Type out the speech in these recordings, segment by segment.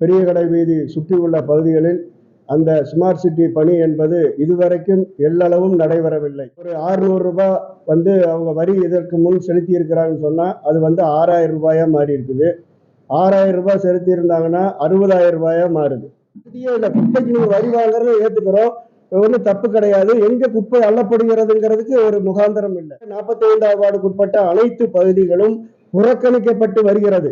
பெரிய கடை வீதி சுற்றியுள்ள பகுதிகளில் அந்த ஸ்மார்ட் சிட்டி பணி என்பது இதுவரைக்கும் எல்லளவும் நடைபெறவில்லை. ஒரு 600 ரூபாய் வந்து அவங்க வரி இதற்கு முன் செலுத்தி இருக்கிறாங்கன்னு சொன்னா அது வந்து ஆறாயிரம் ரூபாயா மாறி இருக்குது ஆறாயிரம் ரூபாய் செலுத்தி இருந்தாங்கன்னா அறுபதாயிரம் ரூபாயா மாறுது. புதிய இந்த குப்பைக்கு நீங்கள் வரி வாங்குறத ஏத்துக்கிறோம். ஒன்றும் தப்பு கிடையாது. எங்க குப்பை அள்ளப்படுகிறதுங்கிறதுக்கு ஒரு முகாந்திரம் இல்லை. நாற்பத்தி ஐந்தாவது வார்டுக்குட்பட்ட அனைத்து பகுதிகளும் புறக்கணிக்கப்பட்டு வருகிறது.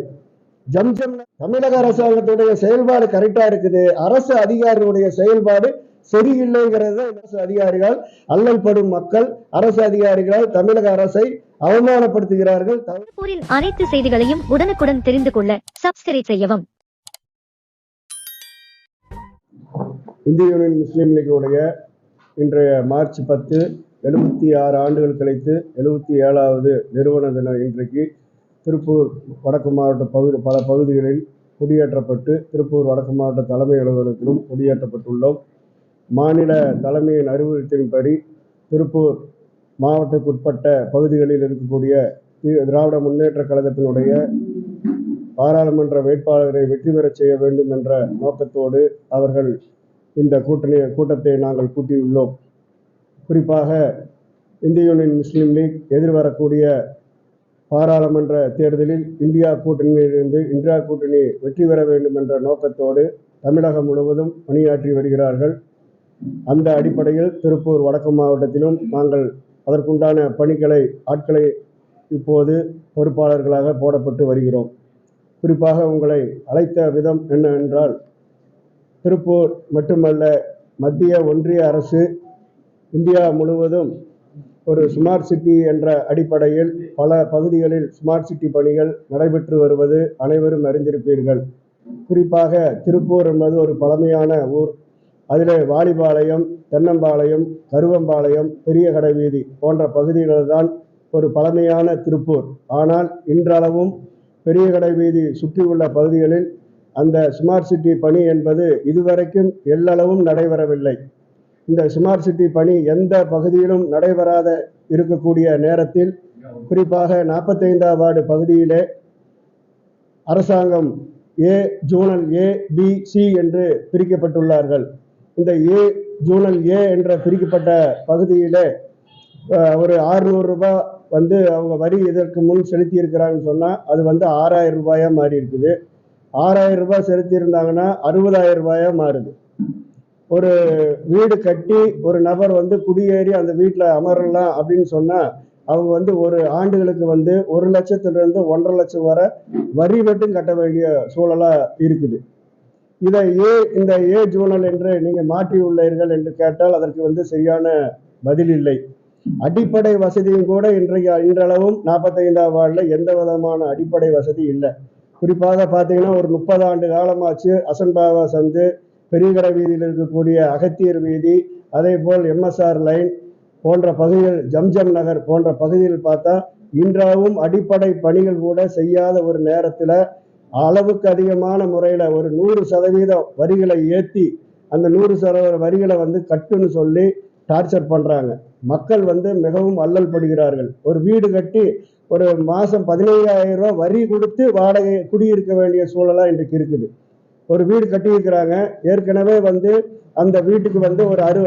ஜம்ஜம் தமிழக அரசாங்கத்துடைய செயல்பாடு கரெக்டா இருக்குது. அரசு அதிகாரிகளுடைய செயல்பாடு சரியில்லைங்கிறது அரசு அதிகாரிகள் அல்லல் படும் மக்கள். அரசு அதிகாரிகள் தமிழக அரசை அவமானப்படுத்துகிறார்கள். திருப்பூரின் அனைத்து செய்திகளையும் உடனுக்குடன் தெரிந்து கொள்ள சப்ஸ்கிரைப் செய்யவும். இந்திய யூனியன் முஸ்லீம் லீக்குடைய இன்றைய மார்ச் பத்து எழுபத்தி ஆறு ஆண்டுகள் கழித்து எழுபத்தி ஏழாவது நிறுவன தினம் இன்றைக்கு திருப்பூர் வடக்கு மாவட்ட பகுதி பல பகுதிகளில் குடியேற்றப்பட்டு திருப்பூர் வடக்கு மாவட்ட தலைமை அலுவலகத்திலும் குடியேற்றப்பட்டுள்ளோம். மாநில தலைமையின் அறிவுறுத்தலின்படி திருப்பூர் மாவட்டத்துக்குட்பட்ட பகுதிகளில் இருக்கக்கூடிய தி- திராவிட முன்னேற்றக் கழகத்தினுடைய பாராளுமன்ற வேட்பாளரை வெற்றி பெறச் செய்ய வேண்டும் என்ற நோக்கத்தோடு அவர்கள் இந்த கூட்டணி கூட்டத்தை நாங்கள் கூட்டியுள்ளோம். குறிப்பாக இந்திய யூனியன் முஸ்லீம் லீக் எதிர்வரக்கூடிய பாராளுமன்ற தேர்தலில் இந்தியா கூட்டணியிலிருந்து இந்தியா கூட்டணி வெற்றி பெற வேண்டும் என்ற நோக்கத்தோடு தமிழகம் முழுவதும் பணியாற்றி வருகிறார்கள். அந்த அடிப்படையில் திருப்பூர் வடக்கு மாவட்டத்திலும் நாங்கள் அதற்குண்டான பணிகளை ஆட்களை இப்போது பொறுப்பாளர்களாக போடப்பட்டு வருகிறோம். குறிப்பாக உங்களை அழைத்த விதம் என்ன என்றால் திருப்பூர் மட்டுமல்ல மத்திய ஒன்றிய அரசு இந்தியா முழுவதும் ஒரு ஸ்மார்ட் சிட்டி என்ற அடிப்படையில் பல பகுதிகளில் ஸ்மார்ட் சிட்டி பணிகள் நடைபெற்று வருவது அனைவரும் அறிந்திருப்பீர்கள். குறிப்பாக திருப்பூர் என்பது ஒரு பழமையான ஊர். அதிலே வாலிபாளையம் தென்னம்பாளையம் கருவம்பாளையம் பெரிய கடை வீதி போன்ற பகுதிகள் தான் ஒரு பழமையான திருப்பூர். ஆனால் இன்றளவும் பெரிய கடை வீதி சுற்றியுள்ள பகுதிகளில் அந்த ஸ்மார்ட் சிட்டி பணி என்பது இதுவரைக்கும் எல்லளவும் நடைபெறவில்லை. இந்த ஸ்மார்ட் சிட்டி பணி எந்த பகுதியிலும் நடைபெறாத இருக்கக்கூடிய நேரத்தில் குறிப்பாக நாற்பத்தைந்தாம் வார்டு பகுதியிலே அரசாங்கம் A zonal A B C என்று பிரிக்கப்பட்டுள்ளார்கள். இந்த ஏ ஜூனல் ஏ என்ற பிரிக்கப்பட்ட பகுதியிலே ஒரு 600 ரூபாய் வந்து அவங்க வரி இதற்கு முன் செலுத்தி இருக்கிறாங்கன்னு அது வந்து ஆறாயிரம் ரூபாயாக மாறி இருக்குது ஆறாயிரம் ரூபாய் செலுத்தி இருந்தாங்கன்னா அறுபதாயிரம் ரூபாயாக மாறுது. ஒரு வீடு கட்டி ஒரு நபர் வந்து குடியேறி அந்த வீட்டில் அமரலாம் அப்படின்னு சொன்னால் அவங்க வந்து ஒரு ஆண்டுகளுக்கு வந்து ஒரு லட்சத்திலிருந்து ஒன்றரை லட்சம் வரை வரி மட்டும் கட்ட வேண்டிய சூழலாக இருக்குது. இதை ஏ இந்த ஏ ஜூனல் என்று நீங்கள் மாற்றியுள்ளீர்கள் என்று கேட்டால் அதற்கு வந்து சரியான பதில் இல்லை. அடிப்படை வசதியும் கூட இன்றைய இன்றளவும் நாற்பத்தைந்தாம் வார்டில் எந்த விதமான அடிப்படை வசதி இல்லை. குறிப்பாக பார்த்தீங்கன்னா ஒரு முப்பது ஆண்டு காலமாச்சு அசன்பாவா சந்து பெரியகடை வீதியில் இருக்கக்கூடிய அகத்தியர் வீதி அதே போல் எம்எஸ்ஆர் லைன் போன்ற பகுதிகள் ஜம்ஜம் நகர் போன்ற பகுதியில் பார்த்தா இன்றாவும் அடிப்படை பணிகள் கூட செய்யாத ஒரு நேரத்தில் அளவுக்கு அதிகமான முறையில் ஒரு நூறு சதவீதம் வரிகளை ஏற்றி அந்த நூறு சதவீத வரிகளை வந்து கட்டுன்னு சொல்லி டார்ச்சர் பண்ணுறாங்க மக்கள் வந்து மிகவும் அல்லல் படுகிறார்கள். ஒரு வீடு கட்டி ஒரு மாதம் பதினையாயிரம் ரூபா வரி கொடுத்து வாடகை குடியிருக்க வேண்டிய சூழலாக இன்றைக்கு இருக்குது. ஒரு வீடு கட்டியிருக்கிறாங்க. ஏற்கனவே வந்து அந்த வீட்டுக்கு வந்து ஒரு அறு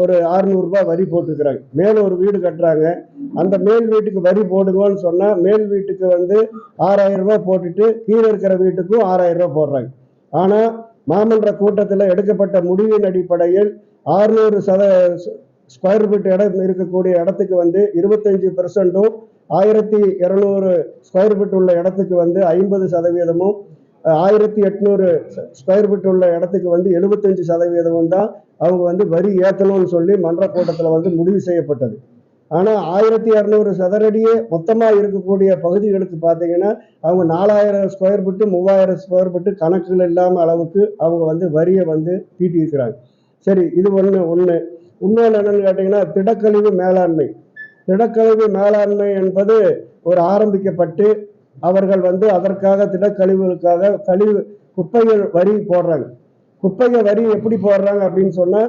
ஒரு அறுநூறுபா வரி போட்டிருக்கிறாங்க. மேலே ஒரு வீடு கட்டுறாங்க. அந்த மேல் வீட்டுக்கு வரி போடுங்கன்னு சொன்னால் மேல் வீட்டுக்கு வந்து ஆறாயிரம் ரூபாய் போட்டுட்டு கீழே இருக்கிற வீட்டுக்கும் ஆறாயிரம் ரூபாய் போடுறாங்க. ஆனால் மாமன்ற கூட்டத்தில் எடுக்கப்பட்ட முடிவின் அடிப்படையில் 600 சத ஸ்கொயர் ஃபீட் இடம் இருக்கக்கூடிய இடத்துக்கு வந்து இருபத்தஞ்சு பெர்சன்ட்டும் ஆயிரத்தி இரநூறு ஸ்கொயர் ஃபீட் உள்ள இடத்துக்கு வந்து ஐம்பது சதவீதமும் ஆயிரத்தி எட்நூறு ஸ்கொயர் ஃபீட் உள்ள இடத்துக்கு வந்து எழுபத்தஞ்சு சதவீதமும் தான் அவங்க வந்து வரி ஏற்றணும்னு சொல்லி மன்ற கூட்டத்தில் வந்து முடிவு செய்யப்பட்டது. ஆனால் ஆயிரத்தி இரநூறு சதுரடியே மொத்தமாக இருக்கக்கூடிய பகுதிகளுக்கு பார்த்தீங்கன்னா அவங்க நாலாயிரம் ஸ்கொயர் ஃபீட்டு மூவாயிரம் ஸ்கொயர் ஃபீட்டு கணக்குகள் இல்லாமல் அளவுக்கு அவங்க வந்து வரியை வந்து தீட்டியிருக்கிறாங்க. சரி இது ஒன்று ஒன்று இன்னொன்று என்னென்னு கேட்டிங்கன்னா திடக்கழிவு மேலாண்மை. திடக்கழிவு மேலாண்மை என்பது ஒரு ஆரம்பிக்கப்பட்டு அவர்கள் வந்து அதற்காக திடக்கழிவுகளுக்காக கழிவு குப்பைகள் வரி போடுறாங்க. குப்பைகள் வரி எப்படி போடுறாங்க அப்படின்னு சொன்னா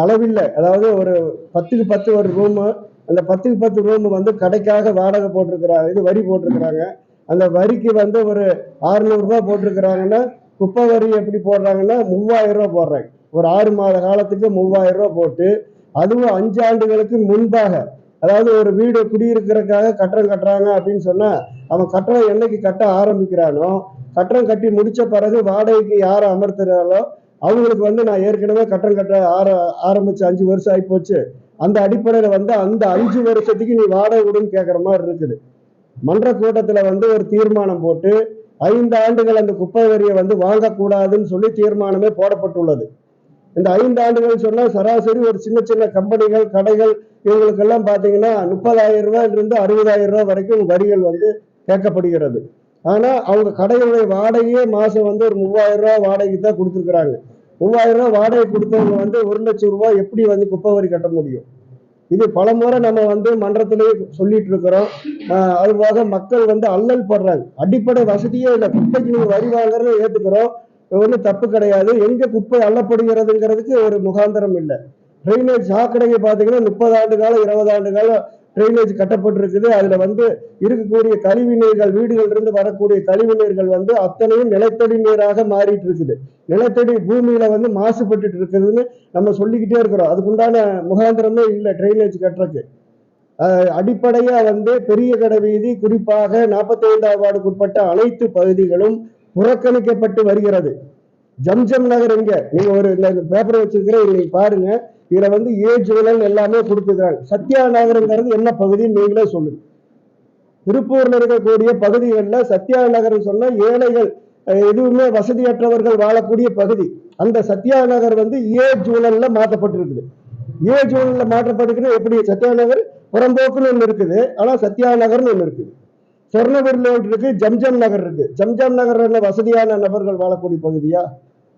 அளவில்லை. அதாவது ஒரு பத்துக்கு பத்து ஒரு ரூமு அந்த பத்துக்கு பத்து ரூமு வந்து கடைக்காக வாடகை போட்டிருக்கிறாங்க இது வரி போட்டிருக்கிறாங்க. அந்த வரிக்கு வந்து ஒரு 600 போட்டிருக்கிறாங்கன்னா குப்பை வரி எப்படி போடுறாங்கன்னா மூவாயிரம் ரூபா போடுறாங்க. ஒரு ஆறு மாத காலத்துக்கு மூவாயிரம் ரூபா போட்டு அதுவும் அஞ்சு ஆண்டுகளுக்கு முன்பாக அதாவது ஒரு வீடு குடியிருக்கிறதுக்காக கட்டணம் கட்டுறாங்க அப்படின்னு சொன்னால் அவன் கட்டணம் என்னைக்கு கட்ட ஆரம்பிக்கிறானோ கட்டணம் கட்டி முடித்த பிறகு வாடகைக்கு யாரை அமர்த்துறாங்களோ அவங்களுக்கு வந்து நான் ஏற்கனவே கட்டணம் கட்ட ஆர ஆரம்பிச்சு அஞ்சு வருஷம் ஆகி போச்சு அந்த அடிப்படையில் வந்து அந்த அஞ்சு வருஷத்துக்கு நீ வாடகை விடுன்னு கேட்குற மாதிரி இருக்குது. மன்ற கூட்டத்தில் வந்து ஒரு தீர்மானம் போட்டு ஐந்து ஆண்டுகள் அந்த குப்பை வரியை வந்து வாங்கக்கூடாதுன்னு சொல்லி தீர்மானமே போடப்பட்டுள்ளது. இந்த ஐந்து ஆண்டுகள் சொன்னால் சராசரி ஒரு சின்ன சின்ன கம்பெனிகள் கடைகள் இவங்களுக்கெல்லாம் பார்த்தீங்கன்னா முப்பதாயிரம் ரூபாயிலிருந்து அறுபதாயிரம் ரூபாய் வரைக்கும் வரிகள் வந்து கேட்கப்படுகிறது. ஆனால் அவங்க கடைகளுடைய வாடகையே மாதம் வந்து ஒரு மூவாயிரம் ரூபா வாடகைக்கு தான் கொடுத்துருக்குறாங்க. மூவாயிரம் ரூபா வாடகை கொடுத்தவங்க வந்து ஒரு லட்சம் ரூபாய் எப்படி வந்து குப்பை வரி கட்ட முடியும்? இது பலமுறை நம்ம வந்து மன்றத்திலேயே சொல்லிட்டு இருக்கிறோம். அது போக மக்கள் வந்து அல்லல் படுறாங்க. அடிப்படை வசதியே இல்லை. குப்பைக்கு நீங்கள் வரி வாங்குறத ஏற்றுக்கிறோம் ஒன்றும் தப்பு கிடையாது. எங்கே குப்பை அள்ளப்படுகிறதுங்கிறதுக்கு ஒரு முகாந்திரம் இல்லை. ட்ரைனேஜ் சாக்கடையை பார்த்தீங்கன்னா முப்பது ஆண்டு காலம் இருபது ஆண்டு காலம் ட்ரைனேஜ் கட்டப்பட்டிருக்குது. அதில் வந்து இருக்கக்கூடிய கழிவு நீர்கள் வீடுகளிலிருந்து வரக்கூடிய கழிவு நீர்கள் வந்து அத்தனையும் நிலத்தடி நீராக மாறிட்டு இருக்குது நிலத்தடி பூமியில் வந்து மாசுபட்டு இருக்குதுன்னு நம்ம சொல்லிக்கிட்டே இருக்கிறோம். அதுக்குண்டான முகாந்திரமே இல்லை ட்ரைனேஜ் கட்டுறதுக்கு. அடிப்படையாக வந்து பெரிய கடை வீதி குறிப்பாக நாற்பத்தைந்தாம் வார்டுக்குட்பட்ட அனைத்து பகுதிகளும் புறக்கணிக்கப்பட்டு வருகிறது. ஜம்ஜம் நகர் எங்க? நீங்க ஒரு பேப்பர் வச்சிருக்கிற நீங்க பாருங்க. இதுல வந்து ஏ ஜுவலல் எல்லாமே கொடுத்துக்கிறாங்க. சத்யா நகருங்கிறது என்ன பகுதின்னு நீங்களே சொல்லுங்க. திருப்பூர்ல இருக்கக்கூடிய பகுதிகளில் சத்யா நகர் சொன்னா ஏழைகள் அஹ், எதுவுமே வசதியற்றவர்கள் வாழக்கூடிய பகுதி. அந்த சத்யா நகர் வந்து ஏ ஜூனல்ல மாற்றப்பட்டிருக்குது. ஏ ஜூனல்ல மாற்றப்பட்டிருக்குது எப்படி? சத்யா நகர் புறம்போக்குன்னு ஒன்று இருக்குது. ஆனா சத்யா நகர்னு ஒன்று இருக்குது. சொர்ணபுரி ரோடு இருக்கு ஜம்ஜம் நகர் இருக்கு. ஜம்ஜம் நகர் என்ன வசதியான நபர்கள் வாழக்கூடிய பகுதியா?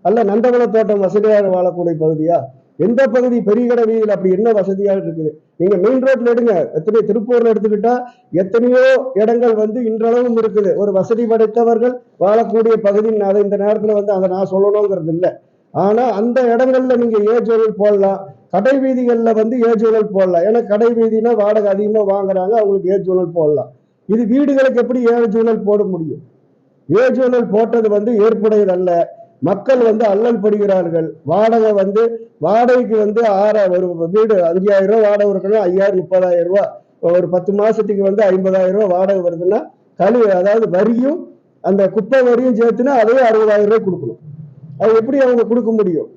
அல்ல நந்தவன தோட்டம் வசதியாக வாழக்கூடிய பகுதியா? எந்த பகுதி பெரிய கடை வீதியில் அப்படி என்ன வசதியாக இருக்குது? நீங்க மெயின் ரோட்ல எடுங்க. எத்தனை திருப்பூர்ல எடுத்துக்கிட்டா எத்தனையோ இடங்கள் வந்து இன்றளவும் இருக்குது. ஒரு வசதி படைத்தவர்கள் வாழக்கூடிய பகுதின்னு அதை இந்த நேரத்துல வந்து அதை நான் சொல்லணுங்கிறது இல்லை. ஆனா அந்த இடங்கள்ல நீங்க ஏஜுவல் போடலாம். கடை வீதிகளில் வந்து ஏஜுவல் போடலாம். ஏன்னா கடை வீதினா வாடகை அதிகமா வாங்குறாங்க. அவங்களுக்கு ஏஜுவல் போடலாம். இது வீடுகளுக்கு எப்படி ஏஜோனல் போட முடியும்? ஏஜோனல் போட்டது வந்து ஏற்புடையதல்ல. மக்கள் வந்து அல்லல் படுகிறார்கள். வாடகை வந்து வாடகைக்கு வந்து ஆற ஒரு வீடு அஞ்சாயிரம் ரூபா வாடகை இருக்கணும் ஐயாயிரம் முப்பதாயிரம் ரூபா. ஒரு பத்து மாசத்துக்கு வந்து ஐம்பதாயிரம் ரூபா வாடகை வருதுன்னா கழி அதாவது வரியும் அந்த குப்பை வரியும் சேர்த்துனா அதையும் அறுபதாயிரம் ரூபாய் கொடுக்கணும். அது எப்படி அவங்க கொடுக்க முடியும்?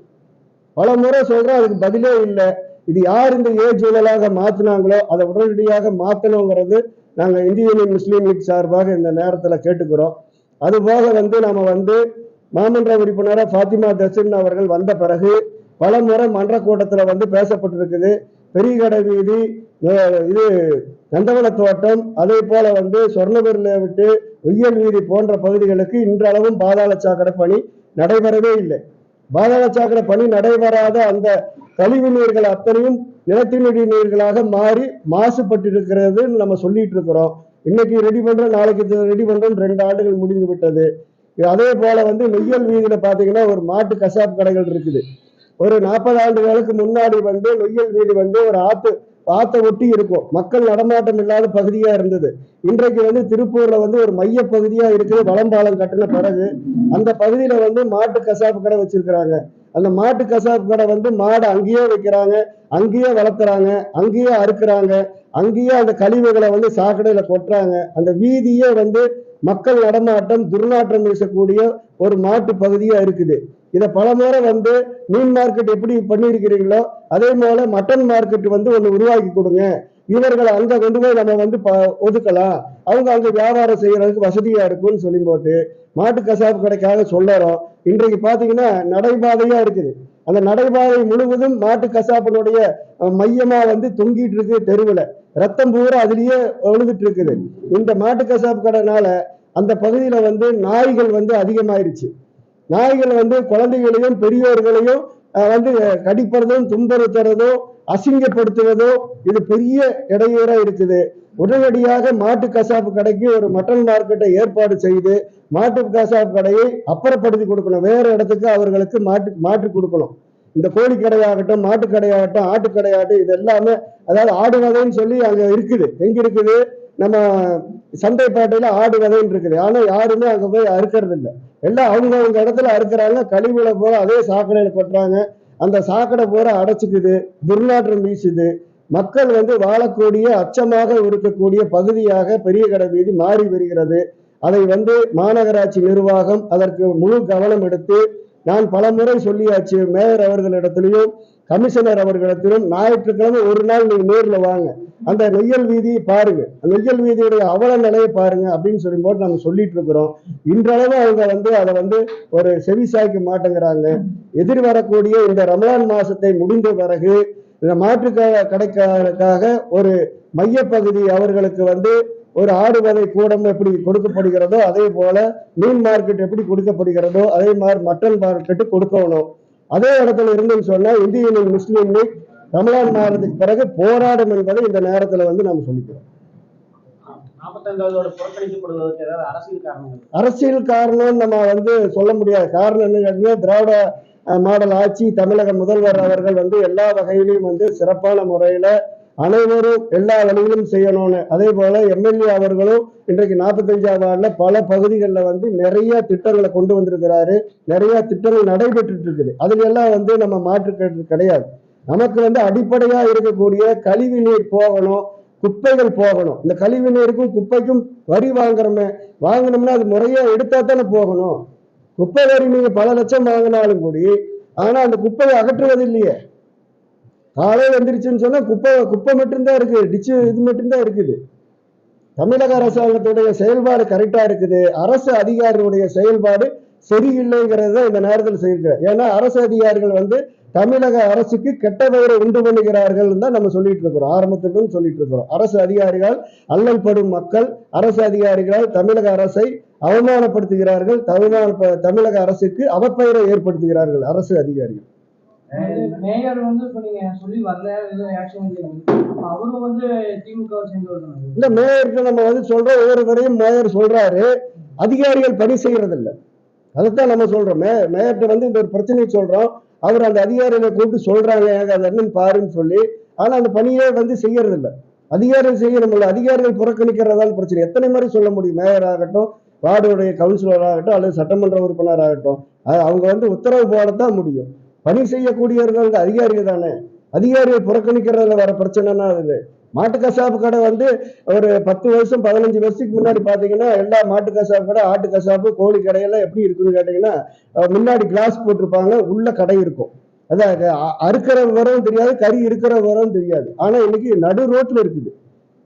பல முறை சொல்றோம் அதுக்கு பதிலே இல்லை. இது யார் இந்த ஏ ஜூழலாக மாத்தினாங்களோ அதை உடனடியாக மாத்தணுங்கிறது நாங்கள் இந்திய யூனியன் முஸ்லீம் லீக் சார்பாக இந்த நேரத்தில் கேட்டுக்கிறோம். அதுபோக வந்து நாம் வந்து மாமன்ற உறுப்பினராக ஃபாத்திமா தசின் அவர்கள் வந்த பிறகு பல முறை மன்ற கூட்டத்தில் வந்து பேசப்பட்டிருக்குது. பெரிய கடை வீதி இது நந்தவன தோட்டம் அதே போல வந்து சொர்ணபுரில விட்டு உய்யல் வீதி போன்ற பகுதிகளுக்கு இன்றளவும் பாதாள சாக்கடை பணி நடைபெறவே இல்லை. பாதாள சாக்கடை பணி நடைபெறாத அந்த கழிவு நீர்கள் அத்தனையும் நிலத்தடி நீர்களாக மாறி மாசுபட்டிருக்கிறது நம்ம சொல்லிட்டு இருக்கிறோம். இன்னைக்கு ரெடி பண்றோம் நாளைக்கு ரெடி பண்றோம் ரெண்டு ஆண்டுகள் முடிந்து விட்டது. அதே போல வந்து நெய்யல் வீதியில பாத்தீங்கன்னா ஒரு மாட்டு கசாப் கடைகள் இருக்குது. ஒரு நாற்பது ஆண்டுகளுக்கு முன்னாடி வந்து நொய்யல் வீதி வந்து ஒரு ஆத்து பார்த்த ஒட்டி இருக்கும். மக்கள் நடமாட்டம் இல்லாத பகுதியா இருந்தது. இன்றைக்கு வந்து திருப்பூர்ல வந்து ஒரு மைய பகுதியா இருக்குது. வளம்பாலம் கட்டின பிறகு அந்த பகுதியில வந்து மாட்டு கசாப்பு கடை வச்சிருக்கிறாங்க. அந்த மாட்டு கசாப்பு கடை வந்து மாடை அங்கேயே வைக்கிறாங்க அங்கேயே வளர்த்துறாங்க அங்கேயே அறுக்கிறாங்க அங்கேயே அந்த கழிவுகளை வந்து சாக்கடையில கொட்டுறாங்க. அந்த வீதியே வந்து மக்கள் நடமாட்டம் துர்நாற்றம் வீசக்கூடிய ஒரு மாட்டு பகுதியா இருக்குது. இதை பலமுறை வந்து மீன் மார்க்கெட் எப்படி பண்ணியிருக்கிறீங்களோ அதே போல மட்டன் மார்க்கெட் வந்து ஒன்று உருவாக்கி கொடுங்க. இவர்களை அங்க கொண்டு போய் நம்ம வந்து ப- ஒதுக்கலாம். அவங்க அங்க வியாபாரம் செய்யறதுக்கு வசதியா இருக்கும்னு சொல்லி போட்டு மாட்டு கசாப்பு கடைக்காக சொல்லறோம். இன்றைக்கு பார்த்தீங்கன்னா நடைபாதையா இருக்குது. அந்த நடைபாதை முழுவதும் மாட்டு கசாப்பினுடைய மையமாக மையமா வந்து தொங்கிட்டு இருக்கு தெருவில். ரத்தம் பூரா அதுலயே எழுதுட்டு இருக்குது. இந்த மாட்டு கசாப்பு கடைனால அந்த பகுதியில வந்து நாய்கள் வந்து அதிகமாயிருச்சு. நாய்கள் வந்து குழந்தைகளையும் பெரியோர்களையும் வந்து கடிப்பறதும் துன்புறுத்துறதும் அசிங்கப்படுத்துவதும் இது பெரிய இடையூறா இருக்குது. உடனடியாக மாட்டு கசாப்பு கடைக்கு ஒரு மட்டன் மார்க்கெட்டை ஏற்பாடு செய்து மாட்டு கசாப்பு கடையை அப்புறப்படுத்தி கொடுக்கணும். வேற இடத்துக்கு அவர்களுக்கு மாட்டு மாற்றி கொடுக்கணும். இந்த கோழி கடையாகட்டும் மாட்டு கடையாகட்டும் ஆட்டு கடையாகட்டும் இது எல்லாமே அதாவது ஆடு வகைன்னு சொல்லி அங்க இருக்குது. எங்க இருக்குது? நம்ம சந்தைப்பேட்டையில ஆடு வகைன்னு இருக்குது. ஆனா யாருமே அங்க போய் அறுக்கிறது இல்லை எல்லாம் அவங்க அவங்க இடத்துல அறுக்குறாங்க. கழிவுல போக அதே சாக்கடையில கொட்டுறாங்க. அந்த சாக்கடை பூரா அடைச்சிக்குது துர்நாற்றம் வீசுது. மக்கள் வந்து வாழக்கூடிய அச்சமாக இருக்கக்கூடிய பகுதியாக பெரிய கடை வீதி மாறி வருகிறது. அதை வந்து மாநகராட்சி நிர்வாகம் அதற்கு முழு கவனம் எடுத்து நான் பல முறை சொல்லியாச்சு மேயர் அவர்களிடத்திலையும் கமிஷனர் அவர்களிடத்திலும் ஞாயிற்றுக்கிழமை ஒரு நாள் நீங்க நேரில் வாங்க. அந்த நெய்யல் வீதியை பாருங்க. அந்த வீதியுடைய அவல நிலையை பாருங்க அப்படின்னு சொல்லி போட்டு நம்ம சொல்லிட்டு இருக்கிறோம். இன்றளவு அவங்க வந்து அதை வந்து ஒரு செவி சாய்க்க மாட்டேங்கிறாங்க எதிர்வரக்கூடிய இந்த ரமலான் மாசத்தை முடிந்த பிறகு இந்த மாற்று க- கடைக்காரருக்காக ஒரு மையப்பகுதி அவர்களுக்கு வந்து ஒரு ஆடு வகை கூடம் எப்படி கொடுக்கப்படுகிறதோ அதே போல மீன் மார்க்கெட் எப்படி கொடுக்கப்படுகிறதோ அதே மாதிரி மட்டன் மார்க்கெட்டு கொடுக்கணும். அதே இடத்துல இருந்துன்னு சொன்னா இந்திய முஸ்லீம் லீக் ரமலான் மாதத்துக்கு பிறகு போராடும் என்பதை இந்த நேரத்துல வந்து நம்ம சொல்லிக்கிறோம். அரசியல் காரணம் நம்ம வந்து சொல்ல முடியாது. காரணம் என்ன கேட்டீங்கன்னா திராவிட மாடல் ஆட்சி தமிழக முதல்வர் அவர்கள் வந்து எல்லா வகையிலையும் வந்து சிறப்பான முறையில அனைவரும் எல்லா வழியிலும் செய்யணும்னு. அதே போல எம்எல்ஏ அவர்களும் இன்றைக்கு நாற்பத்தஞ்சாவது வார்டுல பல பகுதிகளில் வந்து நிறைய திட்டங்களை கொண்டு வந்திருக்கிறாரு. நிறைய திட்டங்கள் நடைபெற்றுட்டு இருக்குது. அதுல எல்லாம் வந்து நம்ம மாற்று கிடையாது. நமக்கு வந்து அடிப்படையா இருக்கக்கூடிய கழிவு நீர் போகணும் குப்பைகள் போகணும். இந்த கழிவு நீருக்கும் குப்பைக்கும் வரி வாங்குறோமே. வாங்கினோம்னா அது முறையா எடுத்தா தானே போகணும். குப்பை வரி நீங்க பல லட்சம் வாங்கினாலும் கூடி ஆனா அந்த குப்பையை அகற்றுவது இல்லையே காலையில் வந்துருச்சுன்னு சொன்னா குப்பை குப்பை மட்டும்தான் இருக்கு டிச்சு இது மட்டும்தான் இருக்குது. தமிழக அரசாங்கத்துடைய செயல்பாடு கரெக்டா இருக்குது. அரசு அதிகாரிகளுடைய செயல்பாடு சரியில்லைங்கிறது தான் இந்த நேரத்தில் செய்யிருக்கிறேன் ஏன்னா அரசு அதிகாரிகள் வந்து தமிழக அரசுக்கு கெட்ட பெயரை உண்டு பண்ணுகிறார்கள் தான் நம்ம சொல்லிட்டு இருக்கிறோம். ஆரம்பத்துக்கும் சொல்லிட்டு இருக்கிறோம். அரசு அதிகாரிகள் அல்லல் படும் மக்கள் அரசு அதிகாரிகளால் தமிழக அரசை அவமானப்படுத்துகிறார்கள். தமிழ்நாடு தமிழக அரசுக்கு அவப்பெயரை ஏற்படுத்துகிறார்கள் அரசு அதிகாரிகள். மேயர் வந்து இப்ப நீங்க சொல்லி வரல எதுவும் ஆக்ஷன் அவரும் வந்து திமுக வை சேர்ந்தவர் தானே இல்ல மேயருக்கு நம்ம வந்து சொல்றோம். ஒவ்வொரு தடையும் மேயர் சொல்றாரு. அதிகாரிகள் பணி செய்யறது இல்ல அதைத்தான் நம்ம சொல்றோம். மே மேயர்கிட்ட வந்து இந்த ஒரு பிரச்சனையை சொல்றோம். அவர் அந்த அதிகாரிகளை கூப்பிட்டு சொல்றாங்க "ஏங்க, என்னன்னு பாருன்னு சொல்லி ஆனா அந்த பணியே வந்து செய்யறது அதிகாரம் அதிகாரிகள் செய்யணும்ல அதிகாரிகள் புறக்கணிக்கிறதால பிரச்சனை. எத்தனை மாதிரி சொல்ல முடியும்? மேயர் ஆகட்டும் வார்டுடைய கவுன்சிலர் ஆகட்டும் அல்லது சட்டமன்ற உறுப்பினர் ஆகட்டும். அவங்க வந்து உத்தரவு போடத்தான் முடியும். பணி செய்யக்கூடியவர்கள் அதிகாரிகள் தானே. அதிகாரிகள் புறக்கணிக்கிறதுல வர பிரச்சனைனா அது. மாட்டு கசாப்பு கடை வந்து ஒரு பத்து வருஷம் பதினஞ்சு வருஷத்துக்கு முன்னாடி பார்த்தீங்கன்னா எல்லா மாட்டு கசாப்பு கடை ஆட்டு கசாப்பு கோழி கடையெல்லாம் எப்படி இருக்குன்னு கேட்டீங்கன்னா முன்னாடி கிளாஸ் போட்டிருப்பாங்க உள்ள கடை இருக்கும். அதான் அறுக்கிற விவரம் தெரியாது கறி இருக்கிற விவரம் தெரியாது. ஆனால் இன்னைக்கு நடு ரோட்ல இருக்குது.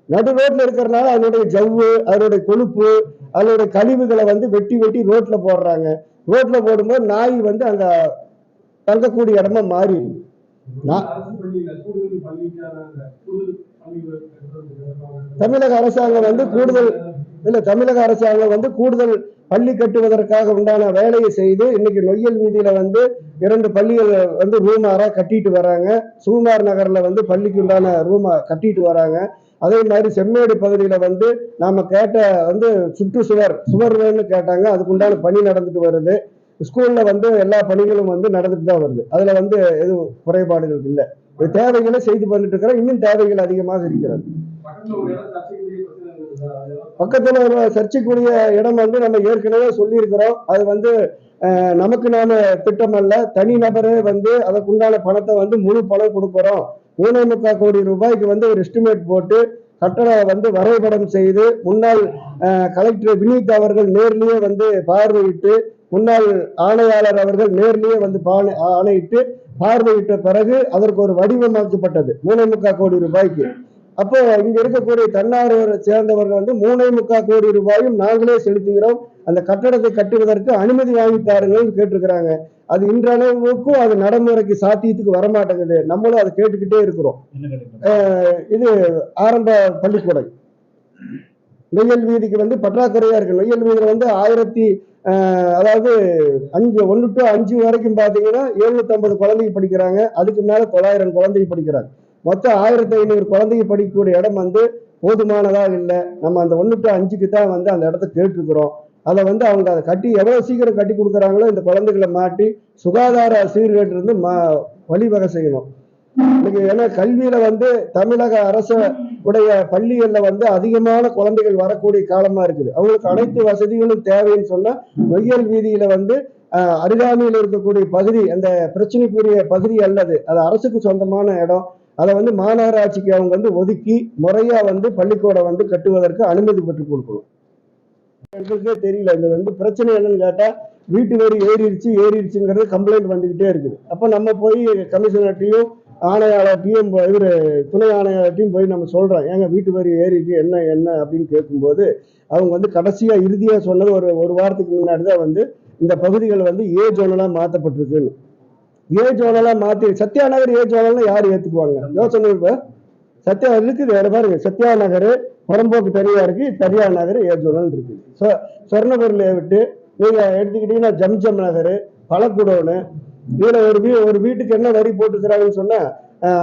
நடு ரோட்ல இருக்கிறனால அதனுடைய ஜவ்வு அதனுடைய கொழுப்பு அதனுடைய கழிவுகளை வந்து வெட்டி வெட்டி ரோட்ல போடுறாங்க. ரோட்ல போடும்போது நாய் வந்து அங்கே தங்கக்கூடிய இடமா மாறிடுது. தமிழக அரசாங்கம் வந்து கூடுதல் இல்ல தமிழக அரசாங்கம் வந்து கூடுதல் பள்ளி கட்டுவதற்காக உண்டான வேலையை செய்து இன்னைக்கு நொய்யல் வீதியில வந்து இரண்டு பள்ளிகள் வந்து ரூமாரா கட்டிட்டு வராங்க. சுகுமார் நகர்ல வந்து பள்ளிக்கு உண்டான ரூமா கட்டிட்டு வராங்க. அதே மாதிரி செம்மேடு பகுதியில வந்து நாம கேட்ட வந்து சுற்றுச்சுவர் சுவர் வேணும்னு கேட்டாங்க. அதுக்கு உண்டான பணி நடந்துட்டு வருது. ஸ்கூலில் வந்து எல்லா பணிகளும் வந்து நடந்துட்டு தான் வருது. அதில் வந்து எதுவும் குறைபாடுகள் இல்லை. தேவைகளை செய்து பண்ணிட்டு இருக்கிறோம் இன்னும் தேவைகள் அதிகமாக இருக்கிறது. பக்கத்தில் ஒரு சர்ச்சைக்குரிய இடம் வந்து நம்ம ஏற்கனவே சொல்லியிருக்கிறோம். அது வந்து நமக்கு நாம திட்டம் அல்ல. தனி நபரே வந்து அதற்குண்டான பணத்தை வந்து முழு பணம் கொடுக்குறோம். மூணே முக்கால் கோடி ரூபாய்க்கு வந்து ஒரு எஸ்டிமேட் போட்டு கட்டட வந்து வரைபடம் செய்து முன்னாள் கலெக்டர் வினீத் அவர்கள் நேர்லேயே வந்து பார்வையிட்டு முன்னாள் ஆணையாளர் அவர்கள் நேர்லயே வந்து பாண- ஆணையிட்டு பார்வையிட்ட பிறகு அதற்கு ஒரு வடிவமாக்கப்பட்டது. மூணே முக்கால் கோடி ரூபாய்க்கு. அப்போ இங்க இருக்கக்கூடிய தன்னார்வரை சேர்ந்தவர்கள் வந்து மூணே முக்கால் கோடி ரூபாயும் நாங்களே செலுத்துகிறோம். அந்த கட்டடத்தை கட்டுவதற்கு அனுமதி வாங்கி தாருங்கள்னு கேட்டிருக்கிறாங்க. அது இன்றளவுக்கும் அது நடைமுறைக்கு சாத்தியத்துக்கு வரமாட்டேங்குது. நம்மளும் அதை கேட்டுக்கிட்டே இருக்கிறோம். இது ஆரம்ப பள்ளிக்கூடம். நொய்யல் வீதிக்கு வந்து பற்றாக்குறையா இருக்கு. நொய்யல் வீதியில வந்து ஆயிரத்தி அதாவது அஞ்சு ஒன்று டு அஞ்சு வரைக்கும் பார்த்தீங்கன்னா எழுநூற்றம்பது குழந்தைங்க படிக்கிறாங்க. அதுக்கு மேலே தொள்ளாயிரம் குழந்தைங்க படிக்கிறாங்க. மொத்தம் ஆயிரத்தி ஐநூறு குழந்தைங்க படிக்கக்கூடிய இடம் வந்து போதுமானதாக இல்லை. நம்ம அந்த ஒன்று டு அஞ்சுக்கு தான் வந்து அந்த இடத்த கேட்டிருக்கிறோம். அதை வந்து அவங்க அதை கட்டி எவ்வளோ சீக்கிரம் கட்டி கொடுக்குறாங்களோ இந்த குழந்தைகளை மாட்டி சுகாதார சீர்கேட்டிலிருந்து ம வழிவகை செய்யணும். இன்னைக்கு ஏன்னா கல்வியில வந்து தமிழக அரசு உடைய பள்ளிகள்ல வந்து அதிகமான குழந்தைகள் வரக்கூடிய காலமா இருக்குது. அவங்களுக்கு அனைத்து வசதிகளும் தேவைன்னு சொன்னா நொய்யல் வீதியில வந்து ஆஹ், அருகாமையில் இருக்கக்கூடிய பகுதி அந்த பிரச்சனைக்குரிய பகுதி அல்லது அது அரசுக்கு சொந்தமான இடம் அதை வந்து மாநகராட்சிக்கு அவங்க வந்து ஒதுக்கி முறையா வந்து பள்ளிக்கூடம் வந்து கட்டுவதற்கு அனுமதி பெற்று கொடுக்கணும். எங்களுக்கே தெரியல இது வந்து பிரச்சனை என்னன்னு கேட்டா வீட்டு வரி ஏறிடுச்சு ஏறிடுச்சுங்கிறது கம்ப்ளைண்ட் வந்துகிட்டே இருக்குது. அப்ப நம்ம போய் கமிஷனர்ட்டையும் ஆணையாளர்ட்டையும் இவர் துணை ஆணையாளர்ட்டையும் போய் நம்ம சொல்றோம். ஏங்க வீட்டு வரி ஏறிக்கு என்ன என்ன அப்படின்னு கேட்கும்போது அவங்க வந்து கடைசியாக இறுதியாக சொன்னது ஒரு ஒரு வாரத்துக்கு முன்னாடி தான் வந்து இந்த பகுதிகள் வந்து ஏ ஜோனலாக மாற்றப்பட்டிருக்குன்னு ஏ ஜோனலாக மாத்தி சத்யா நகர் ஏ ஜோனல்னு யார் ஏத்துக்குவாங்க? யோசனை இப்போ சத்யா இருக்குது வேறு பாருங்க. சத்யா நகர் புறம்போக்கு தனியாக இருக்கு தனியார் நகர் ஏ ஜோனல் இருக்குது ஸோ சொர்ணபுரில் விட்டு நீங்கள் எடுத்துக்கிட்டிங்கன்னா ஜம்ஜம் நகர் பழக்குடோன்னு இதுல ஒரு வீ ஒரு வீட்டுக்கு என்ன வரி போட்டுக்கிறாங்கன்னு சொன்னா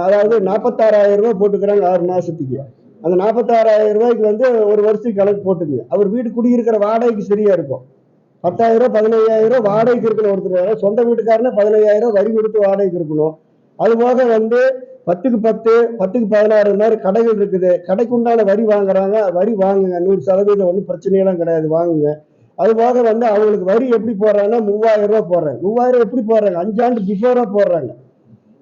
அதாவது நாற்பத்தாறாயிரம் ரூபாய் போட்டுக்கிறாங்க ஆறு மாசத்துக்கு. அந்த நாற்பத்தாறாயிரம் ரூபாய்க்கு வந்து ஒரு வருஷத்துக்கு கணக்கு போட்டுக்குங்க. அவர் வீடு குடியிருக்கிற வாடகைக்கு சரியா இருக்கும். பத்தாயிரம் ரூபாய் பதினையாயிரம் ரூபாய் வாடகைக்கு இருக்கணும் ஒருத்தர். சொந்த வீட்டுக்காரனே பதினையாயிரம் ரூபாய் வரி கொடுத்து வாடகைக்கு இருக்கணும். அது போக வந்து பத்துக்கு பத்து பத்துக்கு பதினாறு மாதிரி கடைகள் இருக்குது. கடைக்கு உண்டான வரி வாங்குறாங்க. வரி வாங்குங்க. நூறு சதவீதம் ஒன்றும் பிரச்சனையெல்லாம் கிடையாது. வாங்குங்க. அது போக வந்து அவங்களுக்கு வரி எப்படி போடுறாங்கன்னா மூவாயிரம் ரூபா போடுறாங்க. மூவாயிரம் எப்படி போடுறாங்க? அஞ்சாண்டு பிஃபோரா போடுறாங்க.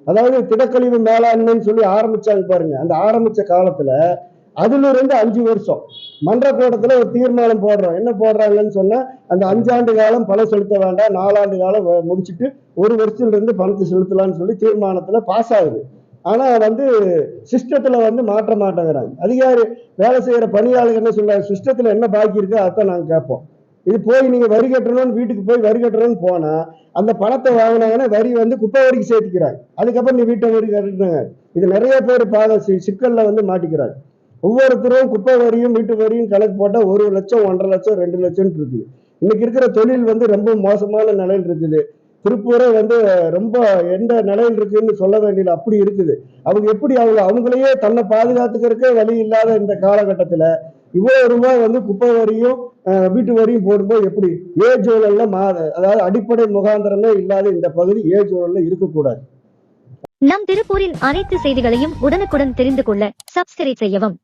அதாவது திடக்கழிவு மேலாண்மைன்னு சொல்லி ஆரம்பிச்சாங்க பாருங்க. அந்த ஆரம்பிச்ச காலத்துல அதுல இருந்து அஞ்சு வருஷம் மன்ற கூட்டத்துல ஒரு தீர்மானம் போடுறோம். என்ன போடுறாங்கன்னு சொன்னா அந்த அஞ்சாண்டு காலம் பணம் செலுத்த வேண்டாம் நாலாண்டு காலம் முடிச்சுட்டு முடிச்சிட்டு ஒரு வருஷத்துல இருந்து பணத்தை செலுத்தலாம்னு சொல்லி தீர்மானத்துல பாஸ் ஆகுது. ஆனா வந்து சிஸ்டத்துல வந்து மாற்ற மாட்டேங்கிறாங்க. அதிகாரி வேலை செய்யற பணியாளர்கள் என்ன சொல்றாங்க? சிஸ்டத்துல என்ன பாக்கி இருக்கோ அதான் நாங்க கேட்போம். இது போய் நீங்க வரி கட்டணும்னு வீட்டுக்கு போய் வரி கட்டணும்னு போனா அந்த பணத்தை வாங்கினாங்கன்னா வரி வந்து குப்பை வரிக்கு சேர்த்துக்கிறாங்க அதுக்கப்புறம் நீ வீட்டை வரி கட்டணுங்க இது நிறைய பேர் பாத சிக்கல்ல வந்து மாட்டிக்கிறாங்க ஒவ்வொருத்தரும் குப்பை வரியும் வீட்டு வரியும் கணக்கு போட்டா ஒரு லட்சம் ஒன்றரை லட்சம் ரெண்டு லட்சம் இருக்குது இன்னைக்கு இருக்கிற தொழில் வந்து ரொம்ப மோசமான நிலையில் இருக்குது. திருப்பூரே வந்து ரொம்ப எந்த நிலையில் இருக்குன்னு சொல்ல வேண்டியது அப்படி இருக்குது. அவங்க எப்படி அவங்க அவங்களையே தன்னை பாதுகாத்துக்கிறதுக்கே வழி இல்லாத இந்த காலகட்டத்தில் இவ்வளவு ரூபாய் வந்து குப்பை வரியும் வீட்டு வரியும் போடும்போது எப்படி? ஏ ஜோனல்ல அதாவது அடிப்படை முகாந்திரமே இல்லாத இந்த பகுதி ஏ ஜோனல்ல இருக்கக்கூடாது. நம் திருப்பூரின் அனைத்து செய்திகளையும் உடனுக்குடன் தெரிந்து கொள்ள சப்ஸ்கிரைப் செய்யவும்.